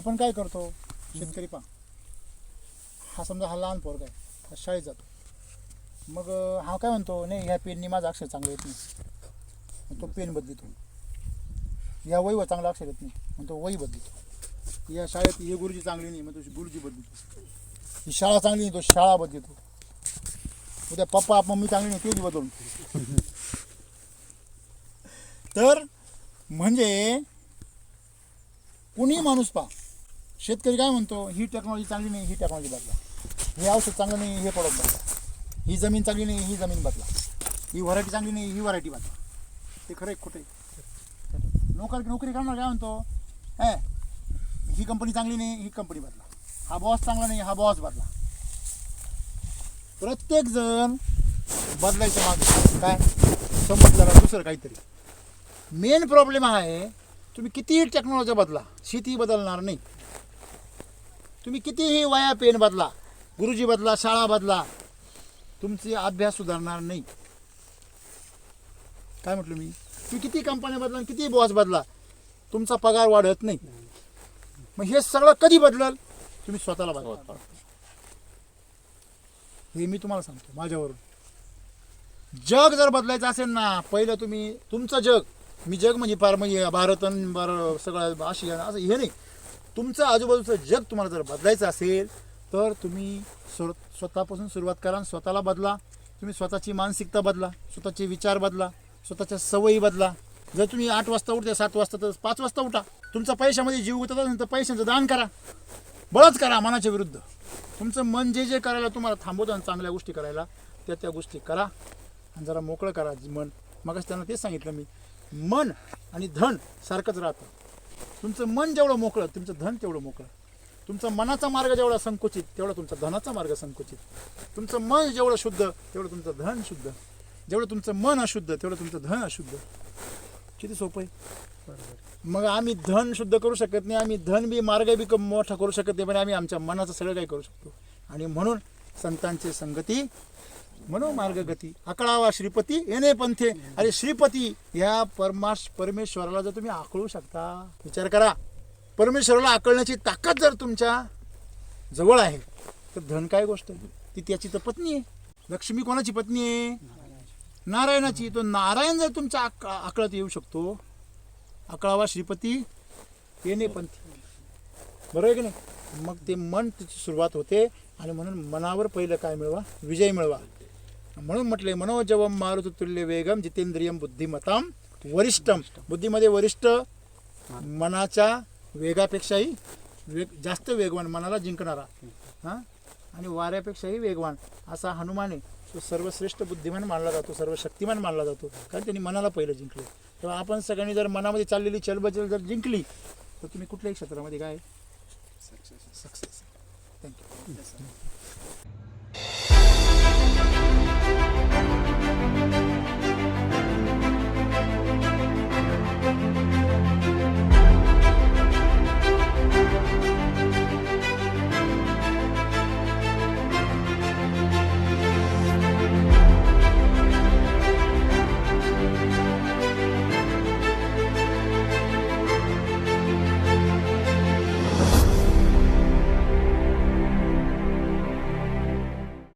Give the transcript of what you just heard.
आपण काय करतो? शेतकरी पा हा समजा हा लहान पोरगा आहे. हा शाळेत जातो. मग हा काय म्हणतो? नाही ह्या पेननी माझं अक्षर चांगलं येत नाही. तो पेन बदलितो. या वहीवर चांगलं अक्षर येत नाही. म्हणतो तो वही बदलितो. या शाळेत हे गुरुजी चांगली नाही मग तो गुरुजी बदलितो. ही शाळा चांगली नाही तो शाळा बदलितो. उद्या पप्पा मम्मी चांगली नाही तेच बदलून. तर म्हणजे कुणी माणूस पा शेतकरी काय म्हणतो ही टेक्नॉलॉजी चांगली नाही ही टेक्नॉलॉजी बदला. हे औषध चांगलं नाही हे प्रोडक्ट बदला. ही जमीन चांगली नाही ही जमीन बदला. ही व्हरायटी चांगली नाही ही व्हरायटी बदला. ते खरं आहे, खोटे नोकर नोकरी करणार काय म्हणतो? हे ही कंपनी चांगली नाही ही कंपनी बदला. हा बॉस चांगला नाही हा बॉस बदला. प्रत्येक जण बदलायचं मागे. काय? समजलं दुसरं काहीतरी. मेन प्रॉब्लेम आहे तुम्ही कितीही टेक्नॉलॉजी बदला शेती बदलणार नाही. तुम्ही कितीही वया पेन बदला गुरुजी बदला शाळा बदला तुमचे अभ्यास सुधारणार नाही. काय म्हटलं मी? तुम्ही किती कंपन्या बदला किती बॉस बदला तुमचा पगार वाढत नाही. मग हे सगळं कधी बदलल? तुम्ही स्वतःला बदला. हे मी तुम्हाला सांगतो माझ्यावरून. जग जर बदलायचं असेल ना पहिलं तुम्ही तुमचं जग मी जग म्हणजे फार म्हणजे भारत सगळं आशिया असं हे नाही. तुमचं आजूबाजूचं जग तुम्हाला जर बदलायचं असेल तर तुम्ही स्व स्वतःपासून सुरुवात करा आणि स्वतःला बदला. तुम्ही स्वतःची मानसिकता बदला स्वतःचे विचार बदला स्वतःच्या सवयी बदला. जर तुम्ही आठ वाजता उठते सात वाजता तर पाच वाजता उठा. तुमचा पैशामध्ये जीव गुतत असेल तर पैशांचं दान करा. बळच करा मनाच्या विरुद्ध. तुमचं मन जे जे करायला तुम्हाला थांबवतं आणि चांगल्या गोष्टी करायला त्या त्या गोष्टी करा. आणि जरा मोकळं करा मन. मगच त्यांना तेच सांगितलं मी. मन आणि धन सारखंच राहतं. तुमचं मन जेवढं मोकळं तुमचं धन तेवढं मोकळं. तुमचा मनाचा मार्ग जेवढा संकुचित तेवढा तुमचा धनाचा मार्ग संकुचित. तुमचं मन जेवढं शुद्ध तेवढं तुमचं धन शुद्ध. जेवढं तुमचं मन अशुद्ध तेवढं तुमचं धन अशुद्ध. किती सोपं आहे? मग आम्ही धन शुद्ध करू शकत नाही आम्ही धन बी मार्ग बी कम- मोठा करू शकत नाही पण आम्ही आमच्या मनाचं सगळं काही करू शकतो. आणि म्हणून संतांची संगती म्हणून मार्गगती आकळावा श्रीपती येणे पंथे. अरे श्रीपती ह्या परमाश परमेश्वराला जर तुम्ही आकळू शकता विचार करा. परमेश्वराला आकळण्याची ताकद जर तुमच्या जवळ आहे तर धन काय गोष्ट आहे? ती त्याची तर पत्नी आहे. लक्ष्मी कोणाची पत्नी आहे? नारायणाची. तो नारायण जर तुमच्या आक आकळत येऊ शकतो आकळावा श्रीपती येणे पंथी. बरोबर आहे की नाही? मग ते मन त्याची सुरुवात होते आणि म्हणून मनावर पहिलं काय मिळवा? विजय मिळवा. म्हणून म्हटले मनोजवम मारुत तुल्य वेगम जितेंद्रियम बुद्धिमताम वरिष्ठम बुद्धीमध्ये वरिष्ठ मनाच्या वेगापेक्षाही वेग जास्त वेगवान मनाला जिंकणारा. हां? आणि वाऱ्यापेक्षाही वेगवान असा हनुमान आहे तो सर्वश्रेष्ठ बुद्धिमान मानला जातो सर्व शक्तिमान मानला जातो कारण त्यांनी मनाला पहिलं जिंकलं. तेव्हा आपण सगळ्यांनी जर मनामध्ये चाललेली चलबचल जर जिंकली तर तुम्ही कुठल्याही क्षेत्रामध्ये काय? Success thank you